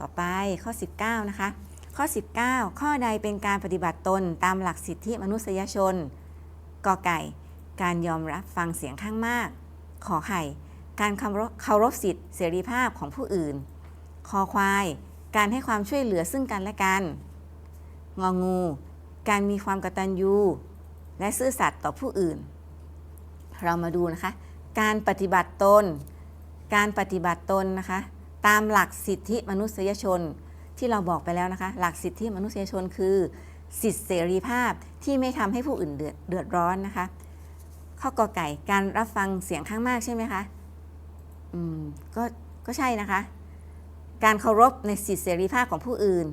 ต่อไปข้อ 19 นะคะ ข้อ 19 ข้อใดเป็นการปฏิบัติตนตามหลักสิทธิมนุษยชนกอไก่ การยอมรับฟังเสียงข้างมาก ขอไข่ การเคารพสิทธิเสรีภาพของผู้อื่น คอควาย การให้ความช่วยเหลือซึ่งกันและกัน งองู การมีความกตัญญูและซื่อสัตย์ต่อผู้อื่น เรามาดูนะคะ การปฏิบัติตน การปฏิบัติตนนะคะ ตามหลักสิทธิมนุษยชนที่เราบอกไปแล้วนะคะ หลักสิทธิมนุษยชนคือ สิทธิเสรีภาพที่ไม่ทำให้ผู้อื่นเดือดเดือดร้อนนะคะ ข้อกอไก่การรับฟังเสียงข้างมากใช่ไหมคะอืมก็ก็ใช่นะคะ การเคารพในสิทธิเสรีภาพของผู้อื่น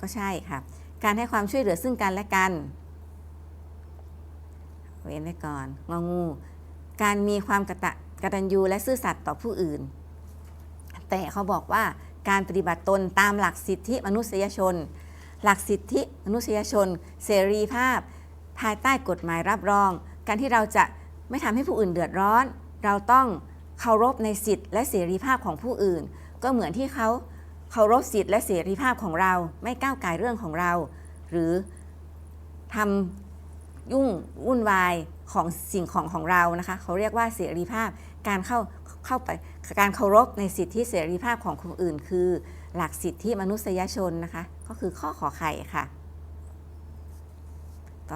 ก็ใช่ค่ะ การให้ความช่วยเหลือซึ่งกันและกันเว้นไว้ก่อนงองู การมีความกตะ กตัญญูและซื่อสัตย์ต่อผู้อื่น แต่เขาบอกว่าการปฏิบัติตนตามหลักสิทธิมนุษยชน หลักสิทธิมนุษยชน เสรีภาพ ภายใต้กฎหมายรับรอง การที่เราจะไม่ทำให้ผู้อื่นเดือดร้อน เราต้องเคารพในสิทธิและเสรีภาพของผู้อื่น ก็เหมือนที่เขาเคารพสิทธิและเสรีภาพของเรา ไม่ก้าวไก่เรื่องของเรา หรือทำยุ่งวุ่นวาย ของสิ่งของของเรานะคะ เขาเรียกว่าเสรีภาพ การเข้าเข้าไปการเคารพในสิทธิเสรีภาพของคนอื่น คือ หลักสิทธิมนุษยชนนะคะ ก็คือข้อขอไข่ค่ะ